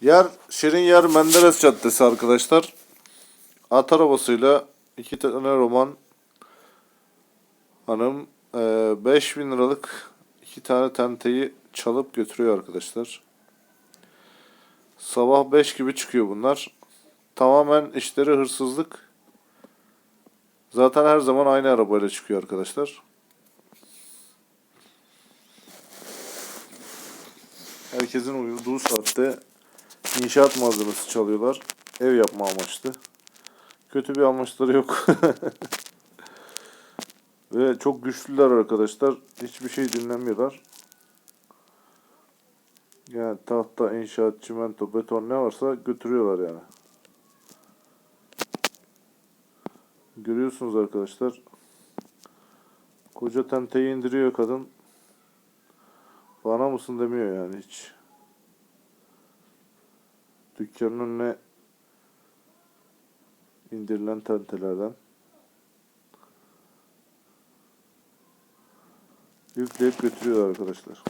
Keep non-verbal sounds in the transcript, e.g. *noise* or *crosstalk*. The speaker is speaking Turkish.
Yer Şirin Yer Menderes Caddesi arkadaşlar. At arabasıyla iki tane roman hanım eee 5000 liralık iki tane tenteyi çalıp götürüyor arkadaşlar. Sabah 5 gibi çıkıyor bunlar. Tamamen işleri hırsızlık. Zaten her zaman aynı arabayla çıkıyor arkadaşlar. Herkesin uyuduğu saatte inşaat malzemesi çalıyorlar. Ev yapma amaçlı. Kötü bir amaçları yok. *laughs* Ve çok güçlüler arkadaşlar. Hiçbir şey dinlemiyorlar. Yani tahta, inşaat, çimento, beton ne varsa götürüyorlar yani. Görüyorsunuz arkadaşlar. Koca tenteyi indiriyor kadın. Bana mısın demiyor yani hiç. Dükkanın önüne indirilen tentelerden. Yükleyip götürüyorlar arkadaşlar.